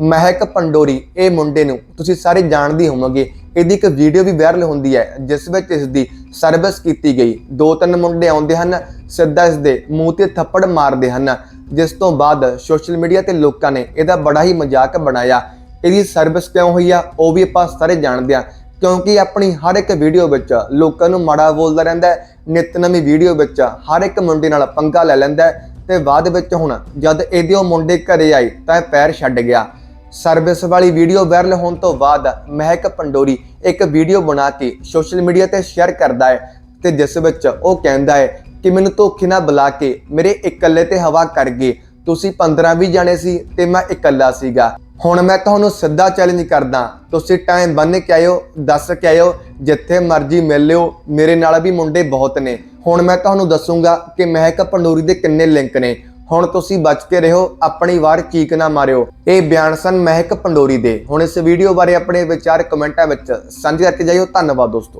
ਮਹਿਕ ਪੰਡੋਰੀ, ਇਹ ਮੁੰਡੇ ਨੂੰ ਤੁਸੀਂ ਸਾਰੇ ਜਾਣਦੇ ਹੋਵੋਗੇ। ਇਹਦੀ ਇੱਕ ਵੀਡੀਓ ਵੀ ਵਾਇਰਲ ਹੁੰਦੀ ਹੈ, ਜਿਸ ਵਿੱਚ ਇਸ ਦੀ ਸਰਵਿਸ ਕੀਤੀ ਗਈ। ਦੋ ਤਿੰਨ ਮੁੰਡੇ ਆਉਂਦੇ ਹਨ, ਸਿੱਧਾ ਇਸ ਦੇ ਮੂੰਹ ਤੇ ਥੱਪੜ ਮਾਰਦੇ ਹਨ। ਜਿਸ ਤੋਂ ਬਾਅਦ ਸੋਸ਼ਲ ਮੀਡੀਆ ਤੇ ਲੋਕਾਂ ਨੇ ਇਹਦਾ ਬੜਾ ਹੀ ਮਜ਼ਾਕ ਬਣਾਇਆ। ਇਹਦੀ ਸਰਵਿਸ ਕਿਉਂ ਹੋਈ ਆ, ਉਹ ਵੀ ਆਪਾਂ ਸਾਰੇ ਜਾਣਦੇ ਆ ਕਿਉਂਕਿ ਆਪਣੀ ਹਰ ਇੱਕ ਵੀਡੀਓ ਵਿੱਚ ਲੋਕਾਂ ਨੂੰ ਮਾੜਾ ਬੋਲਦਾ ਰਹਿੰਦਾ ਹੈ, ਨਿਤ ਨਵੀਂ ਵੀਡੀਓ ਵਿੱਚ ਹਰ ਇੱਕ ਮੁੰਡੇ ਨਾਲ ਪੰਗਾ ਲੈ ਲੈਂਦਾ ਹੈ। ਤੇ ਬਾਅਦ ਵਿੱਚ ਹੁਣ ਜਦ ਇਹਦੇ ਉਹ ਮੁੰਡੇ ਘਰੇ ਆਏ, ਤਾਂ ਇਹ ਪੈਰ ਛੱਡ ਗਿਆ। ਸਰਵਿਸ ਵਾਲੀ ਵੀਡੀਓ ਵਾਇਰਲ ਹੋਣ ਤੋਂ ਬਾਅਦ ਮਹਿਕ ਪੰਡੋਰੀ ਇੱਕ ਵੀਡੀਓ ਬਣਾ ਕੇ ਸੋਸ਼ਲ ਮੀਡੀਆ ਤੇ ਸ਼ੇਅਰ ਕਰਦਾ ਹੈ ਤੇ ਜਿਸ ਵਿੱਚ ਉਹ ਕਹਿੰਦਾ ਹੈ ਕਿ ਮੈਨੂੰ ਧੋਖੇ ਨਾਲ ਬੁਲਾ ਕੇ ਮੇਰੇ ਇਕੱਲੇ ਤੇ ਹਵਾ ਕਰ ਗਏ। ਤੁਸੀਂ 15 20 ਜਾਣੇ ਸੀ ਤੇ ਮੈਂ ਇਕੱਲਾ ਸੀਗਾ। ਹੁਣ ਮੈਂ ਤੁਹਾਨੂੰ ਸਿੱਧਾ ਚੈਲੰਜ ਕਰਦਾ। ਤੁਸੀਂ ਟਾਈਮ ਬੰਨ ਕੇ ਆਇਓ, ਦੱਸ ਕੇ ਆਇਓ, ਜਿੱਥੇ ਮਰਜ਼ੀ ਮਿਲ ਲਿਓ। ਮੇਰੇ ਨਾਲ ਵੀ ਮੁੰਡੇ ਬਹੁਤ ਨੇ। ਹੁਣ ਮੈਂ ਤੁਹਾਨੂੰ ਦੱਸੂਗਾ ਕਿ ਮਹਿਕ ਪੰਡੋਰੀ ਦੇ ਕਿੰਨੇ ਲਿੰਕ ਨੇ। ਹੁਣ ਤੁਸੀਂ ਬਚ ਕੇ ਰਹੋ, ਆਪਣੀ ਵਾਰ ਚੀਕ ਨਾ ਮਾਰਿਓ। ਇਹ ਬਿਆਨ ਸਨ ਮਹਿਕ ਪੰਡੋਰੀ ਦੇ। ਹੁਣ ਇਸ ਵੀਡੀਓ ਬਾਰੇ ਆਪਣੇ ਵਿਚਾਰ ਕਮੈਂਟਾਂ ਵਿੱਚ ਸਾਂਝੇ ਕਰਕੇ ਜਾਇਓ। ਧੰਨਵਾਦ ਦੋਸਤੋ।